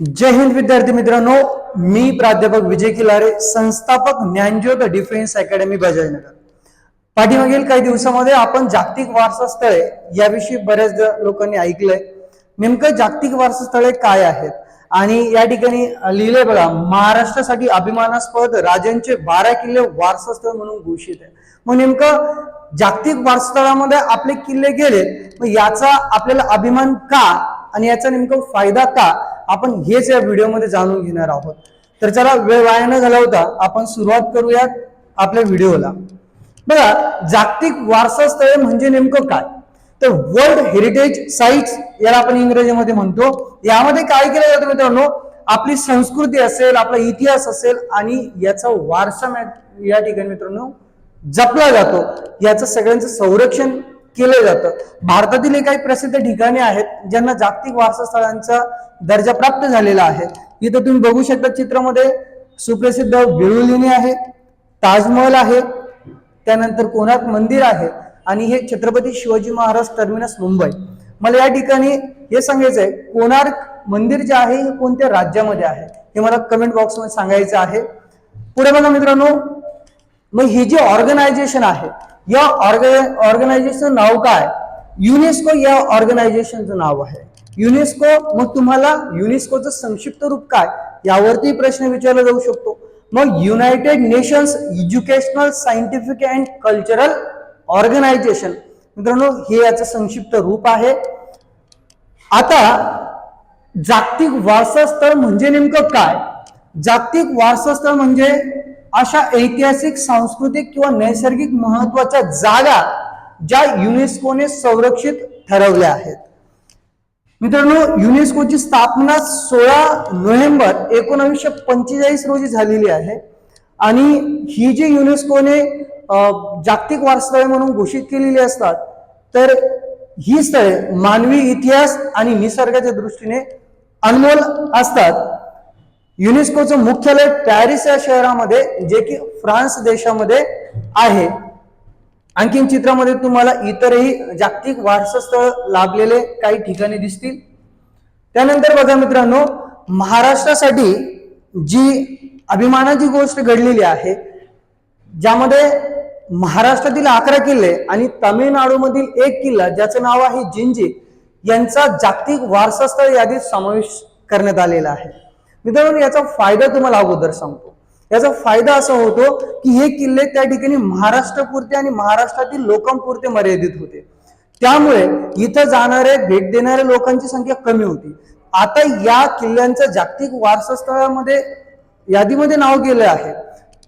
जय हिंद विद्यार्थी मित्रांनो मी प्राध्यापक विजय किलारे संस्थापक ज्ञानज्योत डिफेन्स अकॅडमी बजाजनगर पाठीमागील काही दिवसामध्ये आपण जागतिक वारसा स्थळे याविषयी बऱ्याच लोकांनी ऐकलंय. नेमकं जागतिक वारसा स्थळे काय आहेत? आणि या ठिकाणी लिहिलंय बघा महाराष्ट्रासाठी अभिमानास्पद राजांचे बारा किल्ले वारसास्थळ म्हणून घोषित आहे. मग नेमकं जागतिक वारसास्थळामध्ये आपले किल्ले गेले मग याचा आपल्याला अभिमान का आणि याचा नेमका फायदा का आपण हेच या व्हिडिओमध्ये जाणून घेणार आहोत. तर चला वेळ वाया न घालवता आपण सुरुवात करूयात आपल्या व्हिडिओला. बघा जागतिक वारसास्थळे म्हणजे नेमकं काय? तर वर्ल्ड हेरिटेज साईट्स याला आपण इंग्रजीमध्ये म्हणतो. यामध्ये काय केलं जातं मित्रांनो? आपली संस्कृती असेल आपला इतिहास असेल आणि याचा वारसा मॅ- या ठिकाणी मित्रांनो जपला जातो. याचं सगळ्यांचं संरक्षण केलं जातं. भारतातील काही प्रसिद्ध ठिकाणे आहेत ज्यांना जागतिक वारसा स्थळांचा दर्जा प्राप्त झालेला आहे. इथं तुम्ही बघू शकता चित्रामध्ये सुप्रसिद्ध वेळुलिनी आहे ताजमहल आहे त्यानंतर कोणार्क मंदिर आहे आणि हे छत्रपती शिवाजी महाराज टर्मिनस मुंबई. मला या ठिकाणी हे सांगायचं आहे कोणार्क मंदिर जे आहे हे कोणत्या राज्यामध्ये आहे? हे मला कमेंट बॉक्समध्ये सांगायचं आहे. पुढे बघा मित्रांनो मग हे जे ऑर्गनायझेशन आहे या ऑर्गनायझेशनचं नाव काय? युनेस्को या ऑर्गनायझेशनचं नाव आहे. युनेस्को मग तुम्हाला युनेस्कोचं संक्षिप्त रूप काय? यावरती प्रश्न विचारला जाऊ शकतो. मग United Nations Educational Scientific and Cultural Organization. मित्रांनो हे याचं संक्षिप्त रूप आहे. आता जागतिक वारसास्थळ म्हणजे नेमकं काय? जागतिक वारसास्थळ म्हणजे अशा ऐतिहासिक सांस्कृतिक किंवा नैसर्गिक महत्त्वाच्या जागा ज्या युनेस्कोने संरक्षित ठरवल्या आहेत. मित्रांनो युनेस्कोची स्थापना सोळा नोव्हेंबर एकोणीसशे पंचेचाळीस रोजी झालेली आहे. आणि ही जी युनेस्कोने जागतिक वारसास्थळे म्हणून घोषित केलेली असतात. तर ही स्थळे मानवी इतिहास आणि निसर्गाच्या दृष्टीने अनमोल असतात. युनेस्कोचं मुख्यालय पॅरिस या शहरामध्ये जे की फ्रान्स देशामध्ये आहे. आणखीन चित्रामध्ये तुम्हाला इतरही जागतिक वारसास्थळ लाभलेले काही ठिकाणी दिसतील. त्यानंतर बघा मित्रांनो महाराष्ट्रासाठी जी अभिमानाची गोष्ट घडलेली आहे ज्यामध्ये महाराष्ट्रातील अकरा किल्ले आणि तामिळनाडूमधील एक किल्ला ज्याचं नाव आहे जिंजी यांचा जागतिक वारसास्थळ यादीत समावेश करण्यात आलेला आहे. मित्रांनो याचा फायदा तुम्हाला अगोदर सांगतो. याचा फायदा असा होतो की हे किल्ले त्या ठिकाणी महाराष्ट्रपुरते आणि महाराष्ट्रातील लोकांपुरते मर्यादित होते. त्यामुळे इथं जाणारे भेट देणाऱ्या लोकांची संख्या कमी होती. आता या किल्ल्यांचं जागतिक वारसास्थळामध्ये यादीमध्ये नाव गेलं आहे.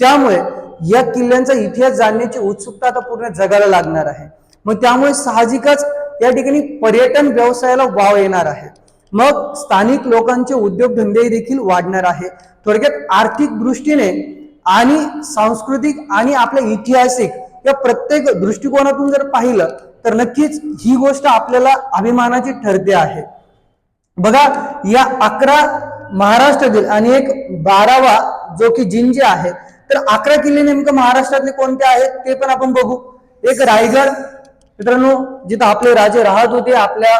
त्यामुळे या किल्ल्यांचा इतिहास जाणण्याची उत्सुकता आता पूर्ण जगाला लागणार आहे. मग त्यामुळे साहजिकच या ठिकाणी पर्यटन व्यवसायाला वाव येणार आहे. मग स्थानिक लोकांचे उद्योगधंदे देखील वाढणार आहे. थोडक्यात आर्थिक दृष्टीने आणि सांस्कृतिक आणि आपल्या ऐतिहासिक या प्रत्येक दृष्टिकोनातून जर पाहिलं तर नक्कीच ही गोष्ट आपल्याला अभिमानाची ठरते आहे. बघा या अकरा महाराष्ट्रातील आणि एक बारावा जो की जिंजी आहे तर अकरा किल्ले नेमकं महाराष्ट्रातले कोणते आहेत ते पण आपण बघू. एक रायगड. मित्रांनो जिथं आपले राजे राहत होते आपल्या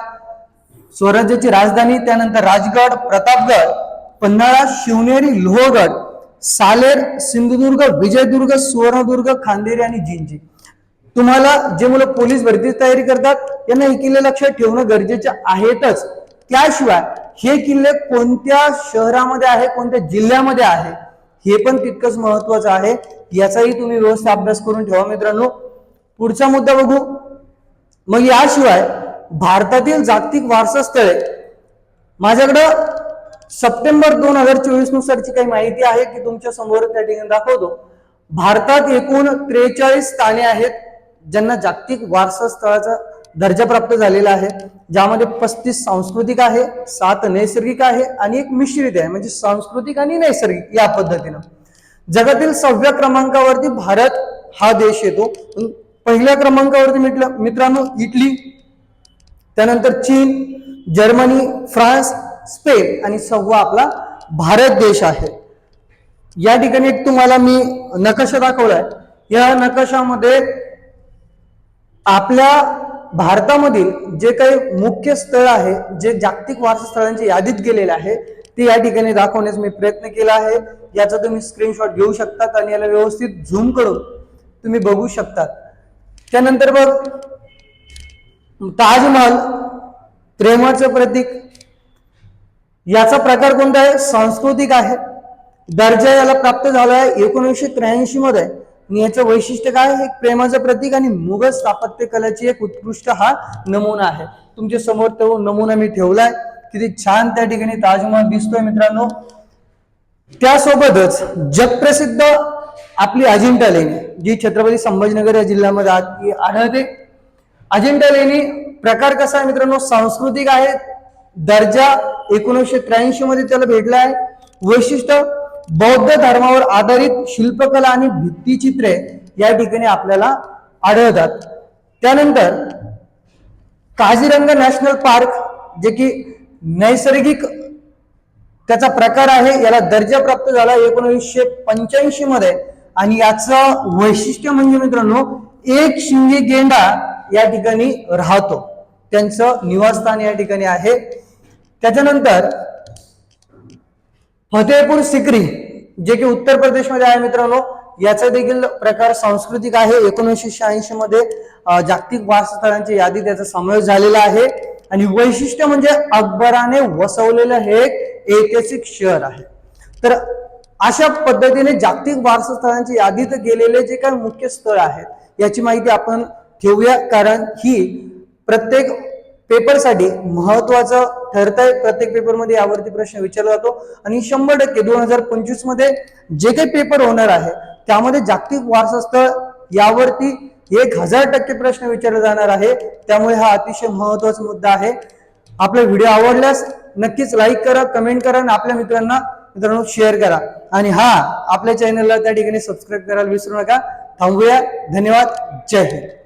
स्वराज्याची राजधानी त्यानंतर राजगड प्रतापगड पन्हाळा शिवनेरी लोहगड सालेर सिंधुदुर्ग विजयदुर्ग सुवर्णदुर्ग खांदेरी आणि जिंजी तुम्हाला जे मुलं पोलीस भरतीची तयारी करतात यांना हे किल्ले लक्षात ठेवणं गरजेचे आहेतच. त्याशिवाय हे किल्ले कोणत्या शहरामध्ये आहे कोणत्या जिल्ह्यामध्ये आहे? हे पण तितकंच महत्वाचं आहे. याचाही तुम्ही व्यवस्थित अभ्यास करून ठेवा मित्रांनो. पुढचा मुद्दा बघू. मग याशिवाय भारतातील जागतिक वारसा स्थळे माझ्याकडं सप्टेंबर दोन हजार चोवीस नुसारची काही माहिती आहे की तुमच्यासमोर त्या ठिकाणी दाखवतो. भारतात एकूण त्रेचाळीस स्थाने आहेत ज्यांना जागतिक वारसा स्थळाचा दर्जा प्राप्त झालेला आहे ज्यामध्ये पस्तीस सांस्कृतिक आहे सात नैसर्गिक आहे आणि एक मिश्रित आहे म्हणजे सांस्कृतिक आणि नैसर्गिक या पद्धतीनं. जगातील सहाव्या क्रमांकावरती भारत हा देश येतो. पहिल्या क्रमांकावरती मित्र मित्रांनो इटली त्यानंतर चीन जर्मनी फ्रान्स स्पेन आणि सहावा आपला भारत देश आहे. या ठिकाणी तुम्हाला मी नकाशा दाखवलाय. या नकाशामध्ये आपल्या भारतामधील जे काही मुख्य स्थळ आहे जे जागतिक वारसा स्थळांच्या यादीत गेलेले आहे ते या ठिकाणी दाखवण्याचा मी प्रयत्न केला आहे. याचा तुम्ही स्क्रीनशॉट घेऊ शकतात आणि याला व्यवस्थित झूम करून तुम्ही बघू शकतात. त्यानंतर बघ ताजमहल प्रेमाचं प्रतीक याचा प्रकार कोणता आहे? सांस्कृतिक आहे. दर्जा याला प्राप्त झाला आहे एकोणीसशे त्र्याऐंशी मध्ये. आणि याचं वैशिष्ट्य काय हे प्रेमाचं प्रतीक आणि मुघल स्थापत्य कलेची एक उत्कृष्ट हा नमुना आहे. तुमच्यासमोर तो नमुना मी ठेवलाय. किती छान त्या ठिकाणी ताजमहल दिसतोय मित्रांनो. त्यासोबतच जगप्रसिद्ध आपली अजिंठा लेणी जी छत्रपती संभाजीनगर या जिल्ह्यामध्ये आढळते. अजिंठा लेणी प्रकार कसा आहे मित्रांनो? सांस्कृतिक आहे. दर्जा एकोणीसशे त्र्याऐंशी मध्ये त्याला भेटला आहे वैशिष्ट्य बौद्ध धर्मावर आधारित शिल्पकला आणि भित्तिचित्रे या ठिकाणी आपल्याला आढळतात. त्यानंतर काझीरंगा नॅशनल पार्क जे की नैसर्गिक त्याचा प्रकार आहे याला दर्जा प्राप्त झाला एकोणीसशे पंच्याऐंशी मध्ये. आणि याचं वैशिष्ट्य म्हणजे मित्रांनो एक शिंगी गेंडा या ठिकाणी राहतो. त्यांचं निवासस्थान या ठिकाणी आहे. त्याच्यानंतर फतेहपूर सिक्री जे की उत्तर प्रदेशमध्ये आहे मित्रांनो याचा देखील प्रकार सांस्कृतिक आहे. एकोणीसशे शहाऐंशी मध्ये जागतिक वासस्थळांची यादीत त्याचा समावेश झालेला आहे. आणि वैशिष्ट्य म्हणजे अकबराने वसवलेलं हे एक ऐतिहासिक शहर आहे. तर अशा पद्धतीने जागतिक वारसा यादीत गेलेले जे काही मुख्य स्थळ आहेत याची माहिती आपण ठेवूया. कारण ही प्रत्येक पेपरसाठी महत्वाचं ठरत आहे प्रत्येक पेपरमध्ये यावरती प्रश्न विचारला जातो. आणि शंभर टक्के दोन हजार पंचवीसमध्ये जे काही पेपर होणार आहे त्यामध्ये जागतिक वारसास्थळ यावरती एक हजार टक्के प्रश्न विचारले जाणार आहे. त्यामुळे हा अतिशय महत्त्वाचा मुद्दा आहे. आपला व्हिडिओ आवडल्यास नक्कीच लाईक करा कमेंट करा आणि आपल्या मित्रांना मित्रांनो शेअर करा. आणि हा आपल्या चॅनलला त्या ठिकाणी सबस्क्राईब करायला विसरू नका. थांबूया. धन्यवाद. जय हिंद.